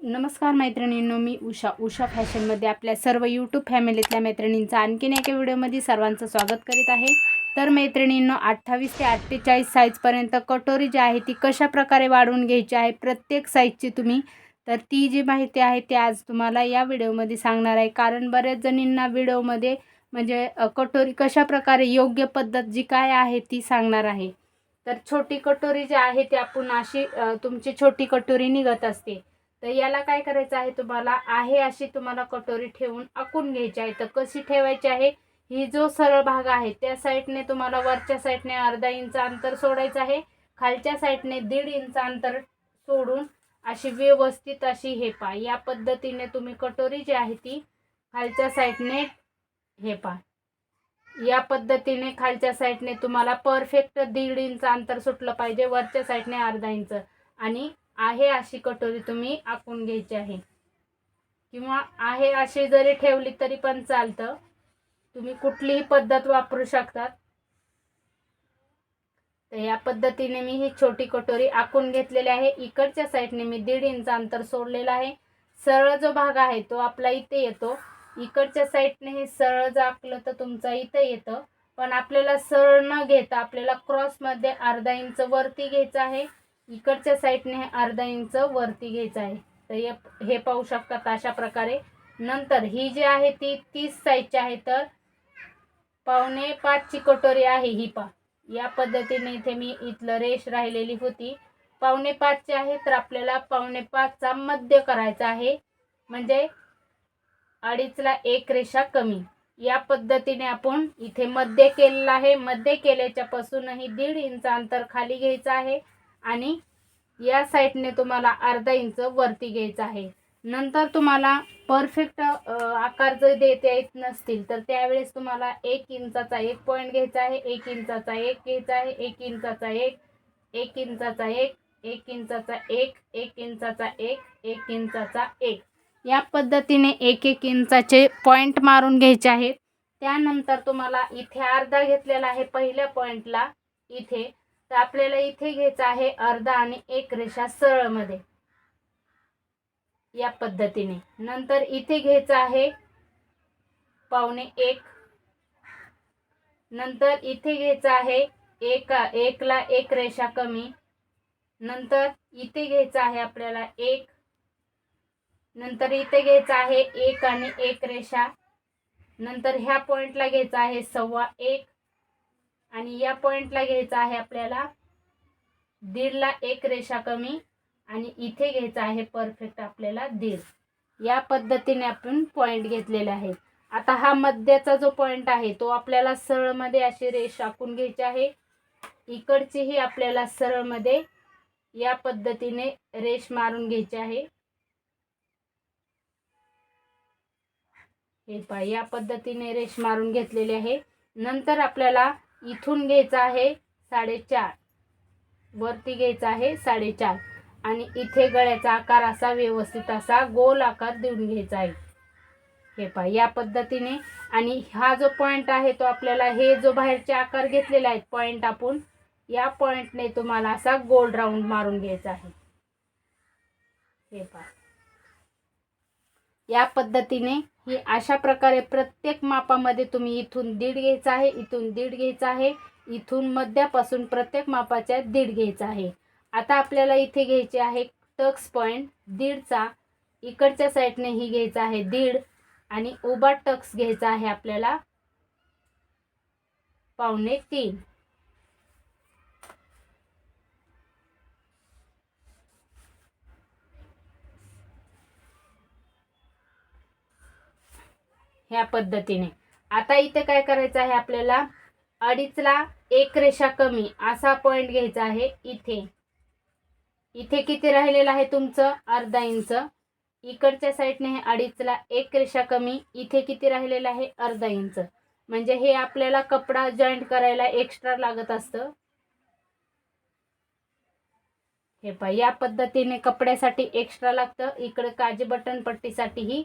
नमस्कार मैत्रिणींनो मी उषा उषा फॅशनमध्ये आपल्या सर्व यूट्यूब फॅमिलीतल्या मैत्रिणींचं आणखीन एका व्हिडिओमध्ये सर्वांचं स्वागत करीत आहे. तर मैत्रिणींनो अठ्ठावीस ते अठ्ठेचाळीस साईजपर्यंत कटोरी जी आहे ती कशा प्रकारे वाढवून घ्यायची आहे प्रत्येक साईजची तुम्ही? तर ती जी माहिती आहे ती आज तुम्हाला या व्हिडिओमध्ये सांगणार आहे. कारण बऱ्याच जणींना व्हिडिओमध्ये म्हणजे कटोरी कशा प्रकारे योग्य पद्धत जी काय आहे ती सांगणार आहे. तर छोटी कटोरी जी आहे ती आपण अशी तुमची छोटी कटोरी निघत असते. तर याला काय करायचं आहे तुम्हाला? आहे अशी तुम्हाला कटोरी ठेवून आखून घ्यायची आहे. तर कशी ठेवायची आहे? ही जो सरळ भाग आहे त्या साईडने तुम्हाला वरच्या साईडने अर्धा इंच अंतर सोडायचं आहे. खालच्या साईडने दीड इंच अंतर सोडून अशी व्यवस्थित अशी हे पा या पद्धतीने तुम्ही कटोरी जी आहे ती खालच्या साईडने हे पा या पद्धतीने खालच्या साईडने तुम्हाला परफेक्ट दीड इंच अंतर सुटलं पाहिजे वरच्या साईडने अर्धा इंच. आणि आहे अशी कटोरी तुम्ही आखून घ्यायची आहे. किंवा आहे अशी जरी ठेवली तरी पण चालतं. तुम्ही कुठलीही पद्धत वापरू शकतात. तर या पद्धतीने मी ही छोटी कटोरी आखून घेतलेली आहे. इकडच्या साईडने मी दीड इंच अंतर सोडलेलं आहे. सरळ जो भाग आहे तो आपला इथे येतो. इकडच्या साईडने हे सरळ जर आखलं तर तुमचा इथं येतं. पण आपल्याला सरळ न घेता आपल्याला क्रॉसमध्ये अर्धा इंच वरती घ्यायचं आहे. इकडच्या साईडने हे अर्धा इंच वरती घ्यायचं आहे. तर हे हे पाहू शकतात अशा प्रकारे. नंतर ही जी आहे ती तीस साईजची आहे तर पावणे पाचची कटोरी आहे ही पा या पद्धतीने इथे मी इथलं रेश राहिलेली होती. पावणे पाचची आहे तर आपल्याला पावणे पाचचा मध्य करायचा आहे. म्हणजे अडीचला एक रेषा कमी. या पद्धतीने आपण इथे मध्य केलेलं आहे. मध्य केल्याच्यापासूनही दीड इंच अंतर खाली घ्यायचं आहे. आणि या साईडने तुम्हाला अर्धा इंच वरती घ्यायचं आहे. नंतर तुम्हाला परफेक्ट आकार जर देता येत नसतील तर त्यावेळेस तुम्हाला एक इंचाचा एक पॉईंट घ्यायचा आहे एक इंचाचा एक घ्यायचा आहे एक इंचाचा एक एक इंचाचा एक एक इंचाचा एक एक इंचाचा एक एक इंचाचा एक. या पद्धतीने एक एक इंचाचे पॉईंट मारून घ्यायचे आहेत. त्यानंतर तुम्हाला इथे अर्धा घेतलेला आहे पहिल्या पॉईंटला इथे. तर आपल्याला इथे घ्यायचं आहे अर्धा आणि एक रेषा सरळमध्ये. या पद्धतीने. नंतर इथे घ्यायचं आहे पावणे एक. नंतर इथे घ्यायचं आहे एका एकला एक रेषा कमी. नंतर इथे घ्यायचं आहे आपल्याला एक. नंतर इथे घ्यायचं आहे एक आणि एक रेषा. नंतर ह्या पॉइंटला घ्यायचं आहे सव्वा एक. आणि या पॉइंटला घ्यायचं आहे आपल्याला. दीडला एक रेषा कमी आणि इथे घ्यायचं आहे परफेक्ट आपल्याला दीड. या पद्धतीने आपण पॉइंट घेतलेला आहे. आता हा मध्याचा जो पॉइंट आहे तो आपल्याला सरळमध्ये अशी रेष आखून घ्यायची आहे. इकडचीही आपल्याला सरळमध्ये या पद्धतीने रेष मारून घ्यायची आहे. हे पहा या पद्धतीने रेष मारून घेतलेली आहे. नंतर आपल्याला इथून घ्यायचं आहे साडेचार. वरती घ्यायचा आहे साडेचार. आणि इथे गळ्याचा आकार असा व्यवस्थित असा गोल आकार देऊन घ्यायचा आहे. हे पहा या पद्धतीने. आणि हा जो पॉईंट आहे तो आपल्याला हे जो बाहेरचे आकार घेतलेला आहेत पॉईंट आपण या पॉईंटने तुम्हाला असा गोल राऊंड मारून घ्यायचा आहे. हे पहा. या पद्धतीने ही अशा प्रकारे प्रत्येक मापामध्ये तुम्ही इथून दीड घ्यायचा आहे इथून दीड घ्यायचा आहे इथून मध्यापासून प्रत्येक मापाच्या दीड घ्यायचा आहे. आता आपल्याला इथे घ्यायचे आहे टक्स पॉईंट दीडचा. इकडच्या साईडने ही घ्यायचा आहे दीड आणि उभा टक्स घ्यायचा आहे आपल्याला पावणे तीन. ह्या पद्धतीने. आता इथे काय करायचं आहे आपल्याला? अडीचला एक रेषा कमी असा पॉईंट घ्यायचा आहे इथे. इथे किती राहिलेलं आहे तुमचं? अर्धा इंच. इकडच्या साईडने हे अडीचला एक रेषा कमी इथे किती राहिलेलं आहे? अर्धा इंच. म्हणजे हे आपल्याला कपडा जॉईंट करायला एक्स्ट्रा लागत असतं. हे पहा या पद्धतीने कपड्यासाठी एक्स्ट्रा लागतं. इकडे काजी बटन पट्टीसाठीही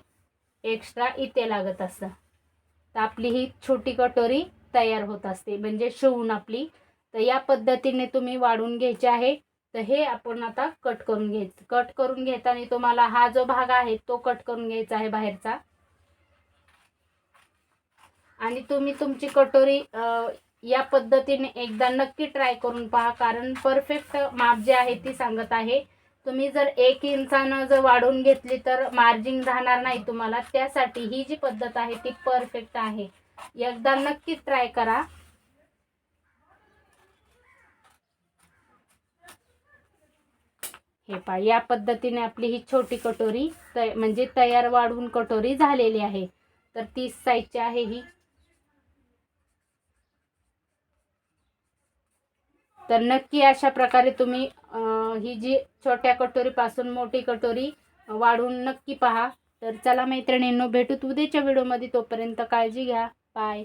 एक्स्ट्रा इथे लागत असतं. तर आपली ही छोटी कटोरी तयार होत असते. म्हणजे शिवून आपली. तर या पद्धतीने तुम्ही वाढून घ्यायचे आहे. तर हे आपण आता कट करून घ्यायचं कट करून घेताना तुम्हाला हा जो भाग आहे तो कट करून घ्यायचा आहे बाहेरचा. आणि तुम्ही तुमची कटोरी या पद्धतीने एकदा नक्की ट्राय करून पहा. कारण परफेक्ट माप जे आहे ती सांगत आहे. तुम्ही जर एक इंचानं जर वाढवून घेतली तर मार्जिन राहणार नाही तुम्हाला. त्यासाठी ही जी पद्धत आहे ती परफेक्ट आहे. एकदा नक्की ट्राय करा. हे पा या पद्धतीने आपली ही छोटी कटोरी तय म्हणजे तयार वाढवून कटोरी झालेली आहे. तर तीस साईजची आहे ही. तर नक्की अशा प्रकारे तुम्ही ही जी छोट्या कटोरीपासून मोठी कटोरी वाढवून नक्की पहा. तर चला मैत्रिणींनो भेटूत उद्याच्या व्हिडिओमध्ये तोपर्यंत काळजी घ्या. बाय